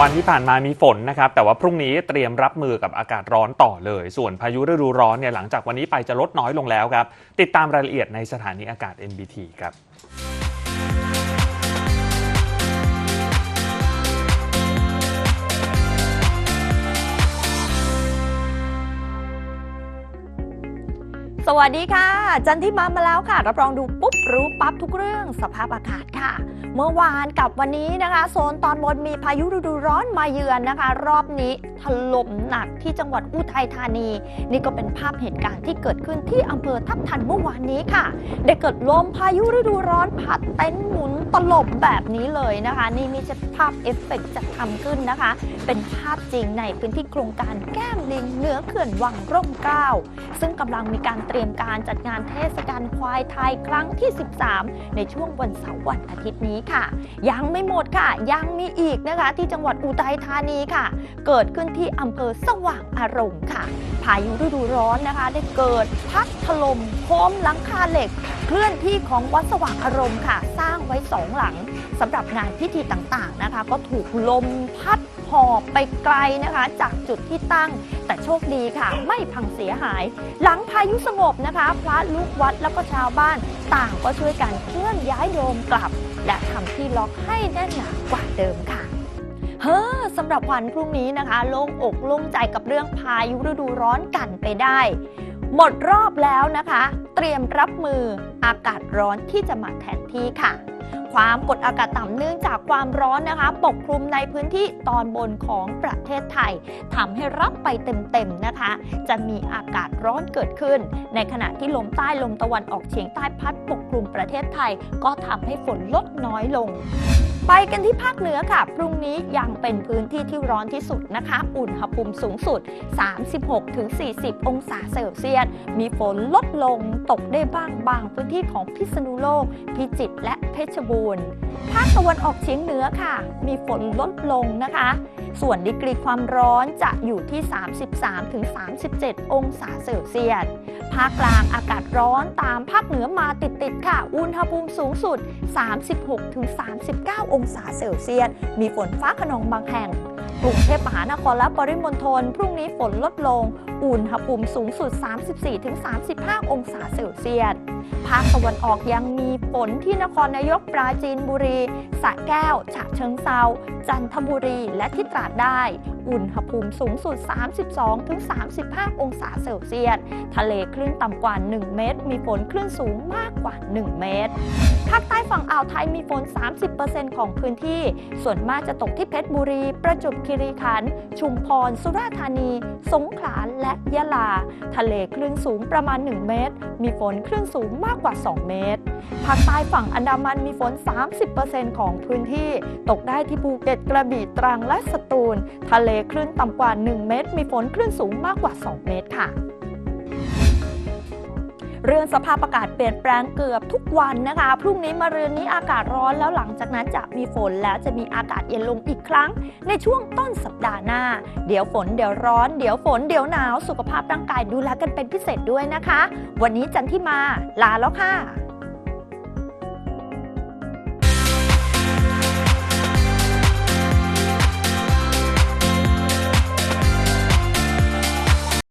วันที่ผ่านมามีฝนนะครับ แต่ว่าพรุ่งนี้เตรียมรับมือกับอากาศร้อนต่อเลย ส่วนพายุฤดูร้อนเนี่ยหลังจากวันนี้ไปจะลดน้อยลงแล้วครับ ติดตามรายละเอียดในสถานีอากาศ NBT ครับ สวัสดีค่ะ จันทิมามาแล้วค่ะ รับรองดูปุ๊บรู้ปั๊บทุกเรื่องสภาพอากาศค่ะ เมื่อวานกับวันนี้นะคะ โซนตอนบนมีพายุฤดูร้อนมาเยือนนะคะ รอบนี้ถล่มหนักที่จังหวัดอุทัยธานี นี่ก็เป็นภาพเหตุการณ์ที่เกิดขึ้นที่อำเภอทับทันเมื่อวานนี้ค่ะ ได้เกิดลมพายุฤดูร้อนพัดเต็นท์หมุนตลบแบบนี้เลยนะคะ นี่ไม่ใช่ภาพเอฟเฟกต์จะทำขึ้นนะคะ เป็นภาพจริงในพื้นที่โครงการแก้มลิงเหนือเขื่อนวังร่มเกล้าซึ่งกำลังมีการเตรียมการจัดงานเทศกาลควายไทยครั้งที่ 13 ในช่วงวันเสาร์วันอาทิตย์นี้ค่ะ ยังไม่หมดค่ะ ยังมีอีกนะคะ ที่จังหวัดอุทัยธานีค่ะ เกิดขึ้นที่อำเภอสว่างอารมณ์ค่ะ พายุฤดูร้อนนะคะ ได้เกิดพัด ล่มโค้มหลังคาเหล็ก เคลื่อนที่ของวัดสว่างอารมณ์ค่ะ สร้างไว้สองหลังสำหรับงานพิธีต่างๆนะคะ ก็ถูกลมพัดหอบไปไกลนะคะ จากจุดที่ตั้ง แต่โชคดีค่ะ ไม่พังเสียหาย หลังพายุสงบนะคะ พระลูกวัดแล้วก็ชาวบ้าน ต่างก็ช่วยกันเคลื่อนย้ายโดมกลับ และทำที่ล็อกให้แน่นหนากว่าเดิมค่ะเฮ้อสำหรับวันพรุ่งนี้นะคะ โล่งอกโล่งใจกับเรื่องพายุฤดูร้อนกันไปได้ หมดรอบแล้วนะคะ เตรียมรับมืออากาศร้อนที่จะมาแทนที่ค่ะ ความกดอากาศต่ำเนื่องจากความร้อนนะคะ ปกคลุมในพื้นที่ตอนบนของประเทศไทยทำให้รับไปเต็มๆนะคะ จะมีอากาศร้อนเกิดขึ้น ในขณะที่ลมใต้ลมตะวันออกเฉียงใต้พัดปกคลุมประเทศไทย ก็ทำให้ฝนลดน้อยลงไปกันที่ภาคเหนือค่ะ พรุ่งนี้ยังเป็นพื้นที่ที่ร้อนที่สุดนะคะ อุณหภูมิสูงสุด 36-40 องศาเซลเซียส มีฝนลดลงตกได้บ้างบางพื้นที่ของพิษณุโลก พิจิตรและเพชรบูรณ์ ภาคตะวันออกเฉียงเหนือค่ะ มีฝนลดลงนะคะ ส่วนดีกรีความร้อนจะอยู่ที่ 33-37 องศาเซลเซียส ภาคกลางอากาศร้อนตามภาคเหนือมาติดๆค่ะ อุณหภูมิสูงสุด 36-39 องศาเซลเซียส มีฝนฟ้าขนองบางแห่งกรุงเทพมหานครและปริมณฑลพรุ่งนี้ฝนลดลง อุณหภูมิสูงสุด 34-35 องศาเซลเซียส ภาคตะวันออกยังมีฝนที่นครนายกปราจีนบุรีสระแก้ว ฉะเชิงเซาจันทบุรีและที่ตราดได้ อุณหภูมิสูงสุด 32-35 องศาเซลเซียส ทะเลคลื่นต่ำกว่า 1 เมตร มีฝนคลื่นสูงมากกว่า 1 เมตร ภาคใต้ฝั่งอ่าวไทยมีฝน 30%ของพื้นที่ ส่วนมากจะตกที่เพชรบุรี ประจวบคีรีขันธ์ ชุมพร สุราษฎร์ธานี สงขลา และยะลา ทะเลคลื่นสูงประมาณ 1 เมตร มีฝนคลื่นสูงมากกว่า 2 เมตร ภาคใต้ฝั่งอันดามันมีฝน 30%ของพื้นที่ ตกได้ที่ภูเก็ตกระบี่ตรังและสตูล ทะเลคลื่นต่ำกว่า 1 เมตร มีฝนคลื่นสูงมากกว่า 2 เมตรค่ะ เรื่องสภาพอากาศเปลี่ยนแปลงเกือบทุกวันนะคะ พรุ่งนี้มาเรือนนี้อากาศร้อนแล้วหลังจากนั้นจะมีฝนแล้วจะมีอากาศเย็นลงอีกครั้ง ในช่วงต้นสัปดาห์หน้า เดี๋ยวฝนเดี๋ยวร้อนเดี๋ยวฝนเดี๋ยวหนาวสุขภาพร่างกายดูแลกันเป็นพิเศษด้วยนะคะ วันนี้จันที่มาลาแล้วค่ะ